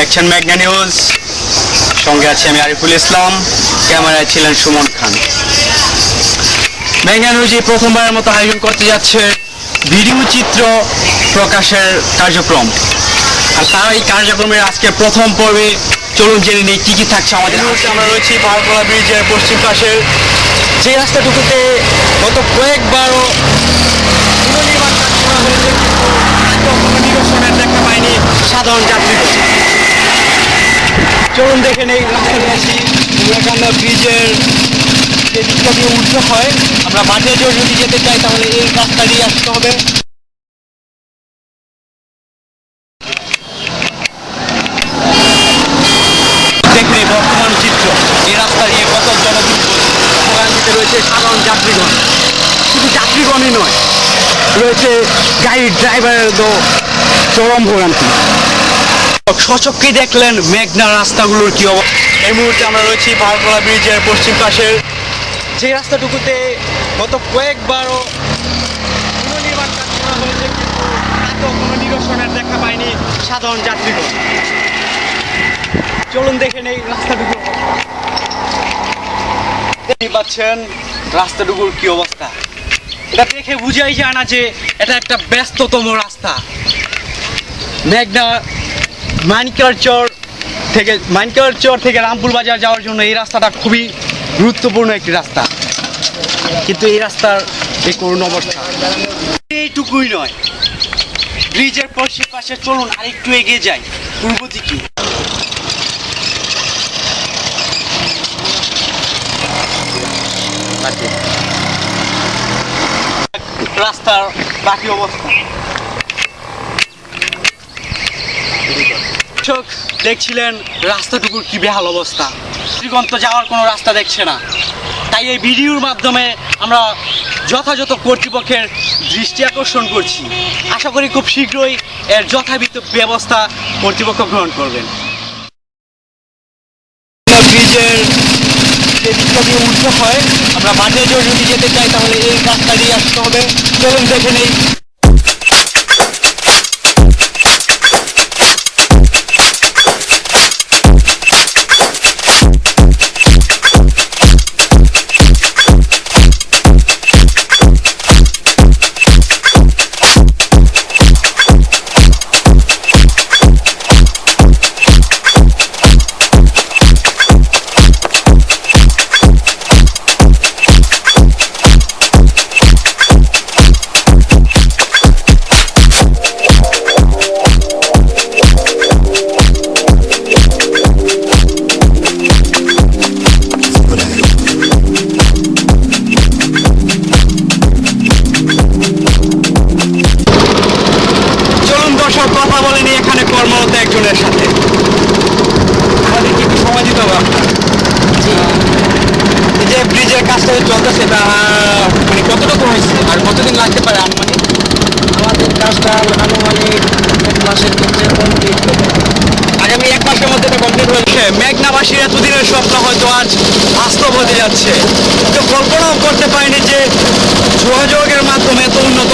দেখছেন মেঘনা নিউজ। সঙ্গে আছি আমি আরিফুল ইসলাম, ক্যামেরায় ছিলেন সুমন খান। মেঘনা নিউজ এই প্রথমবারের মতো আয়োজন করতে যাচ্ছে ভিডিও চিত্র প্রকাশের কার্যক্রম। আর তার এই কার্যক্রমের আজকে প্রথম পর্বে চলুন জেনে নিই, কি কি থাকছে আমাদের আমরা রয়েছি ভারতলা ব্রিজের পশ্চিম পাশের। যে রাস্তাটুকুতে গত কয়েকবারও পুনর্নির্মাণ কাজ করা হয়েছে নিরসনের দেখা পায়নি সাধারণ যাত্রীদের চলুন দেখে নেই বিবেকানন্দ ব্রিজের যে দিকটা দিয়ে উঠতে হয়। আমরা বাজারে যদি যেতে চাই, তাহলে এই রাস্তা দিয়ে আসতে হবে। দেখুন বর্তমান চিত্র। এই রয়েছে সাধারণ যাত্রীগণ। শুধু নয়, রয়েছে চরম ভোগান্তি। সচক্ষে দেখলেন মেঘনা রাস্তাগুলোর কি অবস্থা। এই মুহূর্তে আমরা রয়েছি ভারতলা ব্রিজের পশ্চিম পাশের যে রাস্তাটুকুতে গত কয়েকবারও পুনর্নির্মাণ কাজ করা হয়েছে কিন্তু তাতেও কোনো নিরসনের দেখা পায়নি সাধারণ যাত্রীগণ। চলুন দেখে নেই রাস্তাটুকু পাচ্ছেন রাস্তাটুকুর কি অবস্থা। এটা দেখে বুঝাই যায় না যে এটা একটা ব্যস্ততম রাস্তা। মেঘনা মানিকার চর থেকে মানিকার চর থেকে রামপুর বাজার যাওয়ার জন্য এই রাস্তাটা খুবই গুরুত্বপূর্ণ একটি রাস্তা। কিন্তু এই রাস্তার এই করুণ অবস্থা। এইটুকুই নয়। ব্রিজের পশ্চিম পাশে চলুন আরেকটু এগিয়ে যাই। পূর্ব দিকে। রাস্তার বাকি অবস্থা। দর্শক দেখছিলেন রাস্তাটুকুর কি বেহাল অবস্থা? শ্রীগন্ত যাওয়ার কোনো রাস্তা দেখছে না। তাই এই ভিডিওর মাধ্যমে আমরা যথাযথ কর্তৃপক্ষের দৃষ্টি আকর্ষণ করছি। আশা করি খুব শীঘ্রই এর যথাবিত ব্যবস্থা কর্তৃপক্ষ গ্রহণ করবেন। ব্রিজের যে উঠতে হয়, আমরা বাজারে যদি যেতে চাই, তাহলে এই রাস্তা দিয়ে আসতে হবে। চলুন দেখে নেই। কর্মরত একজনের সাথে। আমাদের কি একটু সময় দিতে হবে এই যে ব্রিজের কাজটা চলতেছে তা মানে কতটুকু হয়েছে? আর কতদিন লাগতে পারে আনুমানিক? আমাদের কাজটা আনুমানিক এক মাসের ক্ষেত্রে কমপ্লিট হবে। আগামী এক মাসের মধ্যে এটা কমপ্লিট হয়েছে। মেঘনাবাসীর এতদিনের স্বপ্ন হয়তো আজ বাস্তব হতে যাচ্ছে। তো কল্পনাও করতে পারিনি যে যোগাযোগের মাধ্যমে এত উন্নত